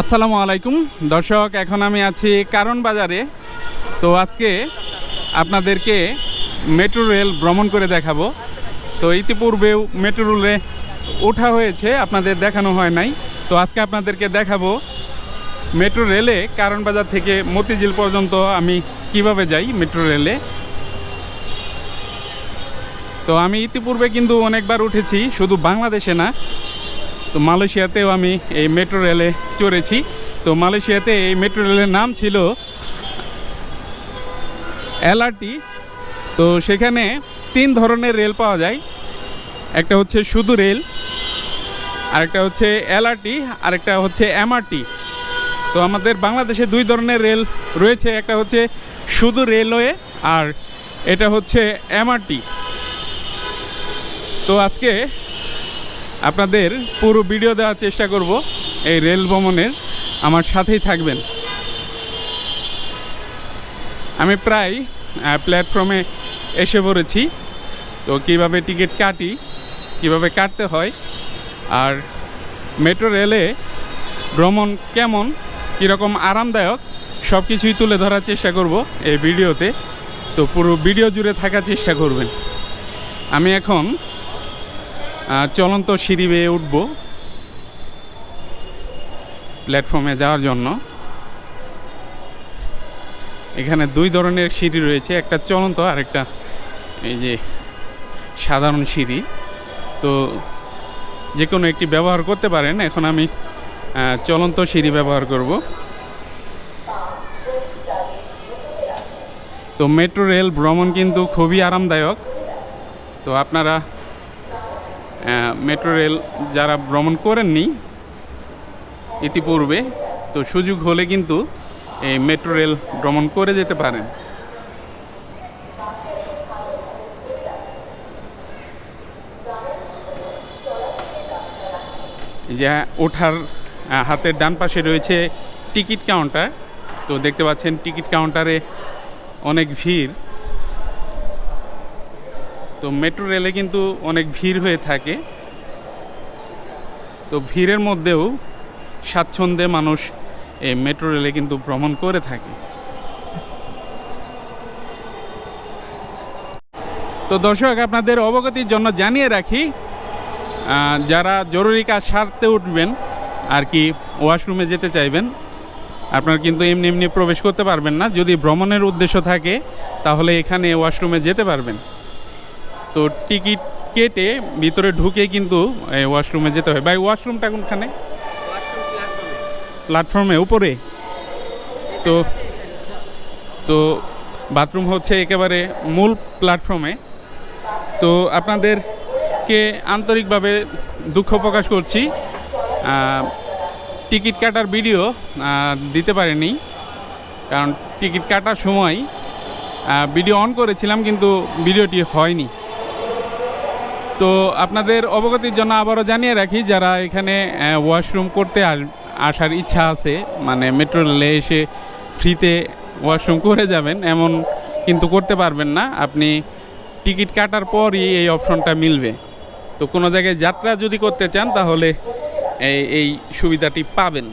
আসসালামু আলাইকুম। দর্শক, এখন আমি আছি কারণ বাজারে। তো আজকে আপনাদেরকে মেট্রো রেল ভ্রমণ করে দেখাবো। তো ইতিপূর্বেও মেট্রো রেলে ওঠা হয়েছে, আপনাদের দেখানো হয় নাই। তো আজকে আপনাদেরকে দেখাবো মেট্রো রেলে কারণ বাজার থেকে মতিঝিল পর্যন্ত আমি কীভাবে যাই মেট্রো রেলে তো আমি ইতিপূর্বে কিন্তু অনেকবার উঠেছি, শুধু বাংলাদেশে না তো মালয়েশিয়াতেও আমি এই মেট্রো রেলে চড়েছি। তো মালয়েশিয়াতে এই মেট্রো রেলের নাম ছিল এলআরটি। তো সেখানে তিন ধরনের রেল পাওয়া যায়। একটা হচ্ছে শুধু রেল, আরেকটা হচ্ছে এলআরটি, আরেকটা হচ্ছে এমআরটি। তো আমাদের বাংলাদেশে দুই ধরনের রেল রয়েছে, একটা হচ্ছে শুধু রেলওয়ে আর এটা হচ্ছে এমআরটি। তো আজকে আপনাদের পুরো ভিডিও দেওয়ার চেষ্টা করব এই রেল ভ্রমণের। আমার সাথেই থাকবেন। আমি প্রায় প্ল্যাটফর্মে এসে পড়েছি। তো কীভাবে টিকিট কাটি, কীভাবে কাটতে হয়, আর মেট্রো রেলে ভ্রমণ কেমন, কীরকম আরামদায়ক সব কিছুই তুলে ধরার চেষ্টা করব এই ভিডিওতে। তো পুরো ভিডিও জুড়ে থাকার চেষ্টা করবেন। আমি এখন চলন্ত সিঁড়ি বেয়ে উঠব প্ল্যাটফর্মে যাওয়ার জন্য। এখানে দুই ধরনের সিঁড়ি রয়েছে, একটা চলন্ত আর একটা এই যে সাধারণ সিঁড়ি। তো যে কোনো একটি ব্যবহার করতে পারেন, এখন আমি চলন্ত সিঁড়ি ব্যবহার করব। তো মেট্রো রেল ভ্রমণ কিন্তু খুবই আরামদায়ক। তো আপনারা মেট্রো রেল যারা ভ্রমণ করেননি ইতিপূর্বে, তো সুযোগ হলে কিন্তু এই মেট্রো রেল ভ্রমণ করে যেতে পারেন। যে ওঠার হাতের ডান পাশে রয়েছে টিকিট কাউন্টার, তো দেখতে পাচ্ছেন টিকিট কাউন্টারে অনেক ভিড়। তো মেট্রো রেলে কিন্তু অনেক ভিড় হয়ে থাকে। তো ভিড়ের মধ্যেও স্বাচ্ছন্দ্যে মানুষ এই মেট্রো রেলে কিন্তু ভ্রমণ করে থাকে। তো দর্শক, আপনাদের অবগতির জন্য জানিয়ে রাখি যারা জরুরি কাজ সারতে উঠবেন আর কি ওয়াশরুমে যেতে চাইবেন, আপনার কিন্তু এমনি এমনি প্রবেশ করতে পারবেন না। যদি ভ্রমণের উদ্দেশ্য থাকে, তাহলে এখানে ওয়াশরুমে যেতে পারবেন। তো টিকিট কেটে ভিতরে ঢুকে কিন্তু এই ওয়াশরুমে যেতে হয়। ভাই ওয়াশরুমটা কোনখানে? প্ল্যাটফর্মে উপরে? তো তো বাথরুম হচ্ছে একেবারে মূল প্ল্যাটফর্মে তো আপনাদেরকে আন্তরিকভাবে দুঃখ প্রকাশ করছি। টিকিট কাটার ভিডিও দিতে পারিনি কারণ টিকিট কাটার সময় ভিডিও অন করেছিলাম কিন্তু ভিডিওটি হয়নি। তো আপনাদের অবগতির জন্য আবারও জানিয়ে রাখি, যারা এখানে ওয়াশরুম করতে আসার ইচ্ছা আছে মানে মেট্রো রেলে এসে ফ্রিতে ওয়াশরুম করে যাবেন, এমন কিন্তু করতে পারবেন না। আপনি টিকিট কাটার পরই এই অপশনটা মিলবে। তো কোনো জায়গায় যাত্রা যদি করতে চান, তাহলে এই এই সুবিধাটি পাবেন।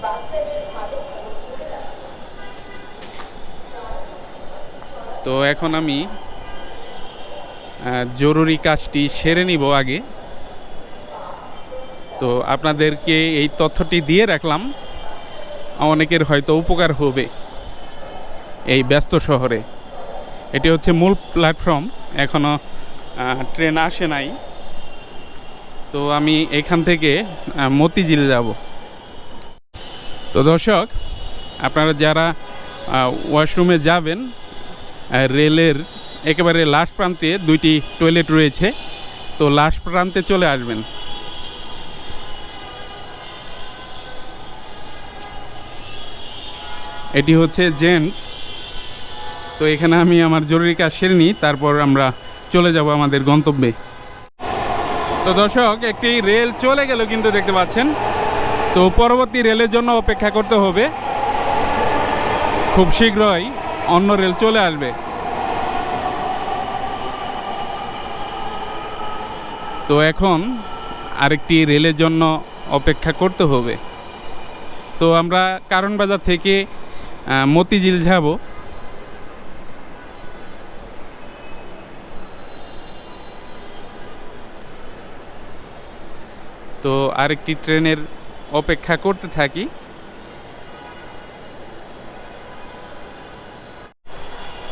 তো এখন আমি জরুরি কাজটি সেরে নিব আগে। তো আপনাদেরকে এই তথ্যটি দিয়ে রাখলাম। অনেকের হয়তো উপকার হবে এই ব্যস্ত শহরে। এটি হচ্ছে মূল প্ল্যাটফর্ম। এখনও ট্রেন আসে নাই। তো আমি এখান থেকে মতিঝিল যাব। তো দর্শক, আপনারা যারা ওয়াশরুমে যাবেন রেলের একেবারে লাস্ট প্রান্তে দুইটি টয়লেট রয়েছে। তো লাস্ট প্রান্তে চলে আসবেন। এটি হচ্ছে জেন্টস। তো এখানে আমি আমার জরুরি কাজ সেরে নিই, তারপর আমরা চলে যাব আমাদের গন্তব্যে। তো দর্শক, একটি রেল চলে গেল কিন্তু দেখতে পাচ্ছেন। তো পরবর্তী রেলের জন্য অপেক্ষা করতে হবে। খুব শীঘ্রই অন্য রেল চলে আসবে। তো এখন আরেকটি রেলের জন্য অপেক্ষা করতে হবে। তো আমরা কারণ বাজার থেকে মতিঝিল যাব। তো আরেকটি ট্রেনের অপেক্ষা করতে থাকি।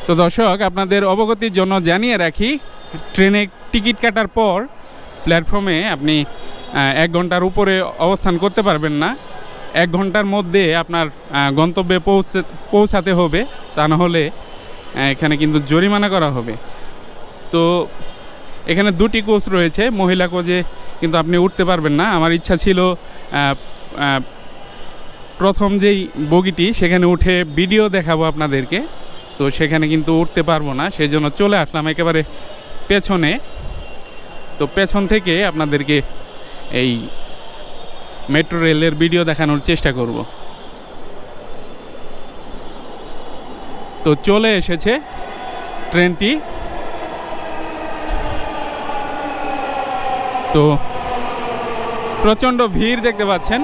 তো দর্শক, আপনাদের অবগতির জন্য জানিয়ে রাখি, ট্রেনে টিকিট কাটার পর প্ল্যাটফর্মে আপনি এক ঘণ্টার উপরে অবস্থান করতে পারবেন না। এক ঘণ্টার মধ্যে আপনার গন্তব্যে পৌঁছে, পৌঁছাতে হবে। তা না হলে এখানে কিন্তু জরিমানা করা হবে। তো, এখানে দুটি কোচ রয়েছে। মহিলা কোচে কিন্তু আপনি উঠতে পারবেন না। আমার ইচ্ছা ছিল প্রথম যেই বগিটি, সেখানে উঠে ভিডিও দেখাবো আপনাদেরকে। তো সেখানে কিন্তু উঠতে পারব না। সেই জন্য চলে আসলাম একেবারে পেছনে। তো পেছন থেকে আপনাদেরকে এই মেট্রো রেলের ভিডিও দেখানোর চেষ্টা করব। তো চলে এসেছে ট্রেনটি। তো প্রচণ্ড ভিড় দেখতে পাচ্ছেন।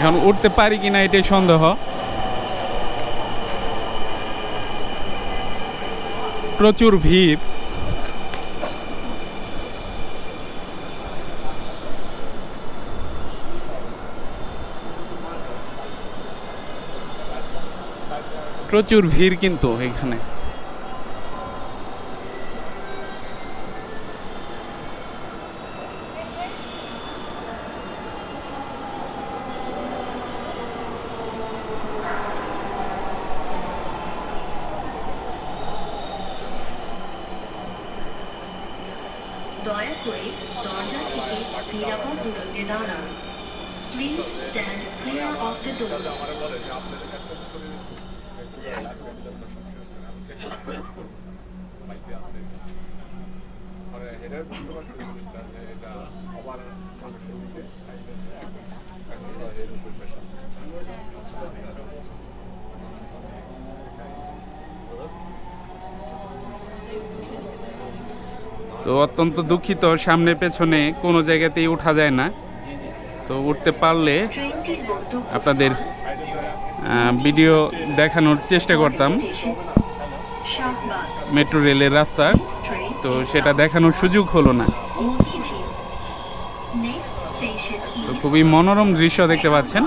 এখন উঠতে পারি কিনা এটাই সন্দেহ। প্রচুর ভিড়। প্রচুর ভিড় কিন্তু এখানে। দয়া করে দরজা থেকে নিরাপদ দূরত্বে দাঁড়ান। Please stand clear of the door এটা বুঝতে পারছি জিনিসটা যে এটা আবার মানুষ হচ্ছে এখন তো এরকম পেশা তো অত্যন্ত দুঃখিত, সামনে, পেছনে কোনো জায়গাতেই ওঠা যায় না। তো উঠতে পারলে আপনাদের ভিডিও দেখানোর চেষ্টা করতাম। মেট্রো রেলের রাস্তা, তো সেটা দেখানোর সুযোগ হলো না। তো খুবই মনোরম দৃশ্য দেখতে পাচ্ছেন।